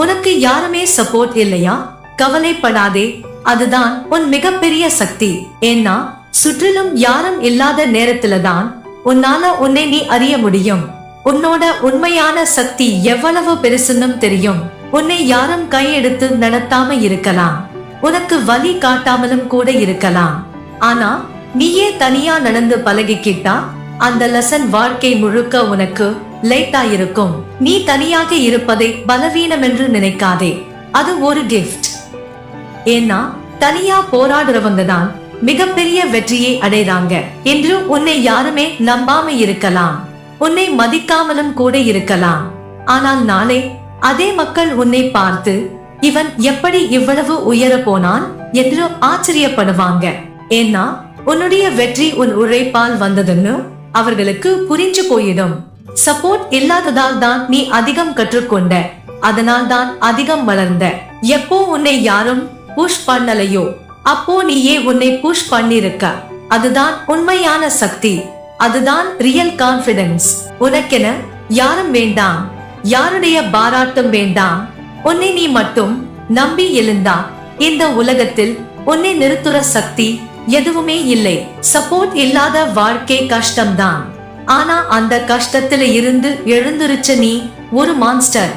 உனக்கு யாருமே சப்போர்ட் இல்லையா? கவலைப்படாதே. அதுதான் உன் மிகப்பெரிய சக்தி. ஏன்னா சுற்றிலும் யாரும் இல்லாத நேரத்துல தான் உன்னால உன்னை நீ அறிய முடியும். உன்னோட உண்மையான சக்தி எவ்வளவு பெருசுன்னு தெரியும். உன்னை யாரும் கையெடுத்து நடத்தாம இருக்கலாம். உனக்கு வழி காட்டாமலும் கூட இருக்கலாம். ஆனா நீயே தனியா நடந்து பழகிக்கிட்டா அந்த லெசன் வாழ்க்கை முழுக்க உனக்கு லேட்டா இருக்கும் நீ தனியாக இருப்பதை பலவீனம் என்று நினைக்காதே. அது ஒரு கிஃப்ட் ஏன்னா தனியா போராடுறவங்க தான் மிகப்பெரிய வெற்றியை அடைறாங்க என்று உன்னை யாருமே நம்பாம இருக்கலாம். உன்னை மதிக்காமலும் கூட இருக்கலாம். ஆனால் நாளை அதே மக்கள் உன்னை பார்த்து இவன் எப்படி இவ்வளவு உயர போனான்? என்று ஆச்சரியப்படுவாங்க. ஏன்னா உன்னுடைய வெற்றி உன் உழைப்பால் வந்ததுன்னு அவர்களுக்கு புரிஞ்சு போயிடும். சப்போர்ட் இல்லாததால் தான் நீ அதிகம் கற்றுக்கொண்ட. அதனால் தான் அதிகம் வளர்ந்த. எப்போ உன்னை யாரும் புஷ் பண்ணலையோ அப்போ நீயே உன்னை புஷ் பண்ணிருக்க. அதுதான் உண்மையான சக்தி. அதுதான் ரியல் கான்பிடன்ஸ் உனக்கென யாரும் வேண்டாம். யாருடைய பாராட்டும் வேண்டாம். உன்னை நீ மட்டும் நம்பி எழுந்தா. இந்த உலகத்தில் உன்னை நிறுத்துற சக்தி எதுவுமே இல்லை. சப்போர்ட் இல்லாத வாழ்க்கை கஷ்டம்தான். ஆனா அந்த கஷ்டத்துல இருந்து எழுந்துருச்ச நீ ஒரு மான்ஸ்டர்